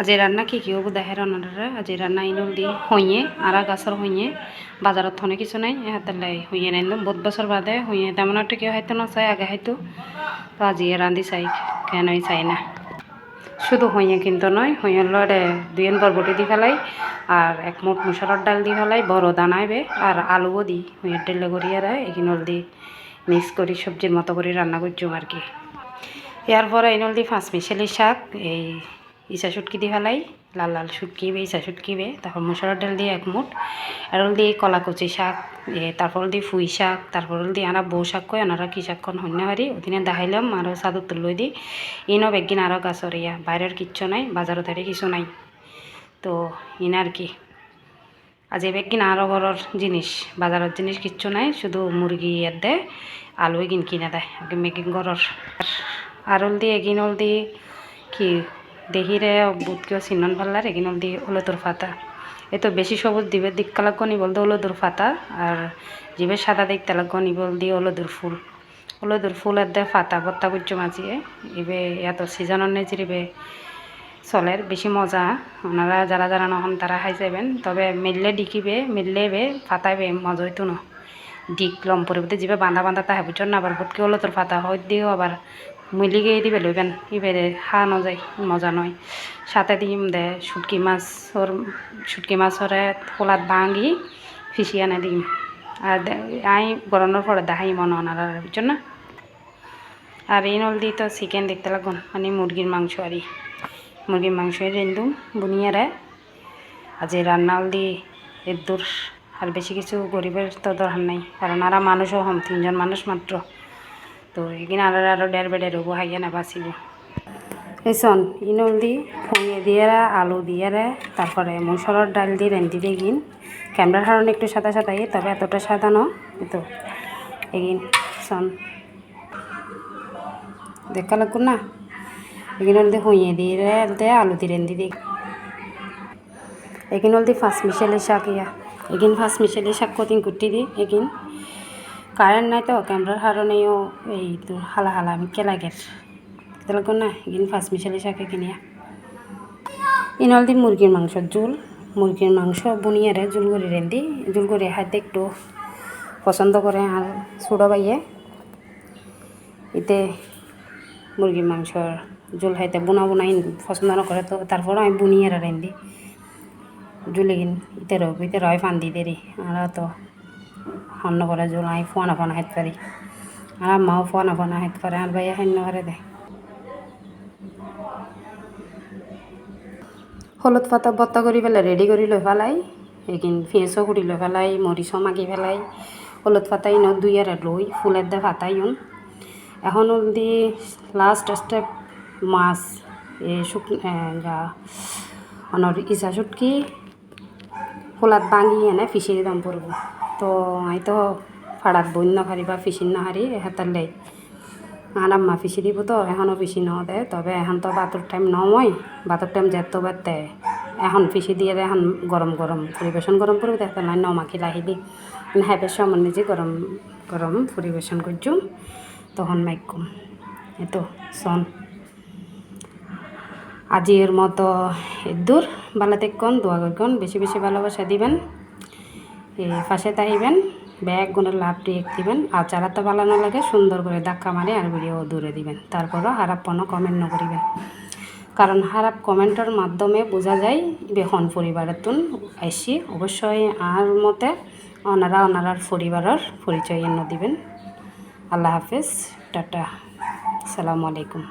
আজি রান্না কি কি হব দেখে রান্নাটা আজি রান্না ইনুল দি হইয়ে, আরা গাছর হইয়ে, বাজারত থনে কিছু নাই হাতের লাই হইয়ে নাই। বহুত বছর বাদে হইয়ে, তেমন একটা কেউ হয়তো না চাই আগে হয়তো। তো আজি রান্ধি চাই কেনই চাই না? শুধু হইয়ে কিন্তু নয় হইয়ের লড়ে, দুইয়েন বরবটি দি ফেলাই, আর এক মুঠ মুসুরের ডাল দি ফেলাই, বড় দানাইবে আর আলুও দি। হইয়ের ডালে করিয়ে দেয় এগুলোর দি মিক্স করি, সবজির মতো করে রান্না করছুম আর কি। ইয়ার পরে এনল দি পাঁচ মিশালি শাক, এই ইসা শুটকি দি ফেলাই লাল লাল শুটকি বে ইসা শুটকি বে তারপর মশলার ডাল দিয়ে এক মুঠ। এরল দিয়ে কলাকুচি শাক, এ তারপর দিয়ে ফুই শাক, তারপর দিয়ে আনা বউ শাক কয়, আনারা কি শাক কন হন্য হারি। ওদিনে দেখাইলাম আরও সাদুর তুলই দি। ইনও বেগিন আরও গাছর ইয়া, বাইরের কিচ্ছু নাই বাজারত হারি কিছু নাই। তো ইন আর কি। আজ এবার কিনা আরও ঘরের জিনিস বাজারের জিনিস কিচ্ছু নাই, শুধু মুরগি এর দেয় আলু এগিন কিনে দেয় মেগিন ঘরের। আরল দিয়ে, এগিন হল দিয়ে কি দেহিরে বুটকেও চিনন পাল্লার এগিন দিয়ে হলুদর ফাতা। এ তো বেশি সবুজ দিবে দিক কালাগনি বলতে হলুদুর ফাতা, আর জিবে সাদা দিক তালাগনি বল দিয়ে হলুদুর ফুল। হলুদুর ফুলের দে ফাতা বত্তা কুজ্জু মাঝিয়ে, ইবে এত সিজনের নেচিরিবে চলের বেশি মজা। ওনারা যারা যারা নহন তারা খাই যাবেন তবে মিললে ডিকিবে মিললে বে ফাতাইবে মজা হইতো না দিক লম পরিবর্তে যাবে বাঁধা বাঁধা তাহে বুঝছেন না আবার ভটকে হলো তোর ফাতা হয় দিও আবার মিলি গিয়ে দিবে লইবেন ইবেরে খাওয়ানো যায়, মজা নয়। সাথে দিম দে শুটকি মাছ ওর শুটকি মাছরে খোলাত ভাঙি ফিসি আনে দিম। আর আই গরমের পরে দেখাই মনে ওনারা বুঝছেন না? আর এই নল দিয়ে তো চিকেন দেখতে লাগুন মানে মুরগির মাংস আরই মুরগির মাংস রেন্দুম বুনিয়ারে আজ রান্নাল দি এদুর আর বেশি কিছু গরিবের তো দরকার নাই কারণ আরা মানুষও হম, তিনজন মানুষ মাত্র তো এখানে আরও আরও ডের বেডে রবো, হাইয়া না বাঁচিব। এসন ইনল দি ফুঁয়ে দিয়ে আলু দিয়ে তারপরে মুসুরের ডাল দিয়ে রেন্দি দিয়ে গিন। ক্যামেরার কারণে একটু সাদা সাদাই তবে এতটা সাদা ন তো। এগিন সন দেখা লাগবো না। এখানে হলদি হুঁয়ে দিয়ে দে আলু দিয়ে রেন্দি দিয়ে এখানে হলদি ফার্স্ট মিশালি শাক ইয়া। এগিন ফার্স্ট মিশালি শাক কতিং কুটি দি, এগিন। কারেন্ট নাই তো ক্যামেরার কারণেও এই তো হালা হালা আমি কেলাগের। দেখো না এগিন ফার্স্ট মিশালি শাক কিনিয়া। ইনল দি মুরগির মাংস, জুল। মুরগির মাংস বুনিয়ারে জুল করে রেন্দি, জুল করে হাতে একটু পছন্দ করে আর ছোটো বাইয়ে এতে মুরগির মাংসর জোল খাইতে বোনা বোনাই পছন্দ নকরে তো তারপর আমি বুনিয়ে রেন্দি। জুলে কিন ইতে রব রয় ফান্দি দেরি আর তো হন্য করে জোল আমি ফোনা ফোনা হাইতে পারি আর মাও ফোনা ফোনা হাইতে পারে আর ভাইয়া হান্য করে দে হলুদ পাতা বত্তা কৰি পেলাই ৰেডি কৰি লৈ পেলাই এইখিনি ফেঁচো কৰি লৈ পেলাই মৰিচো মাগি পেলাই হলুদ পাতা ইনো দুই আর লই ফুলের দে ফাতাই ইন এখন দি লাস্ট স্টেপ মাছ এ শুক যা অনর ইসা শুটকি ফুলাত বাঙি এনে ফিশিরি দাম পড়ব তো আই তো ফাড়াত বই না হারি বা ফিসির না হারি হাতার লাই। আর আম্মা ফিসি দিব তো এখনও ফিসি ন দেয় তবে এখন তো বাতর টাইম নয় বাতর টাইম যেত বাদ দেয় এখন ফিসি দিয়ে এখন গরম গরম পরিবেশন গরম করবে দেখতে নাই নমাখি লাহিলি হ্যাপের সময় নিজে গরম গরম পরিবেশন করছুম তখন মাইকুম এতো সন আজির মতো দূর ভালো দেখুন দোয়া করুন বেশি বেশি ভালোবাসা দিবেন। পাশে তাইবেন ব্যাগ গুণের লাভ দিয়ে দিবেন, আর যারা তো না লাগে সুন্দর করে ধাক্কা মারে আর ভিডিও দূরে দিবেন। তারপরও খারাপ কোনো কমেন্ট ন করিবেন। কারণ খারাপ কমেন্টের মাধ্যমে বোঝা যায় বেহন পরিবারের তুন, আইসি, অবশ্যই আর মতে ওনারা ওনারার পরিবারের পরিচয় এনে দিবেন। আল্লাহ হাফেজ, টাটা। আসসালামু আলাইকুম।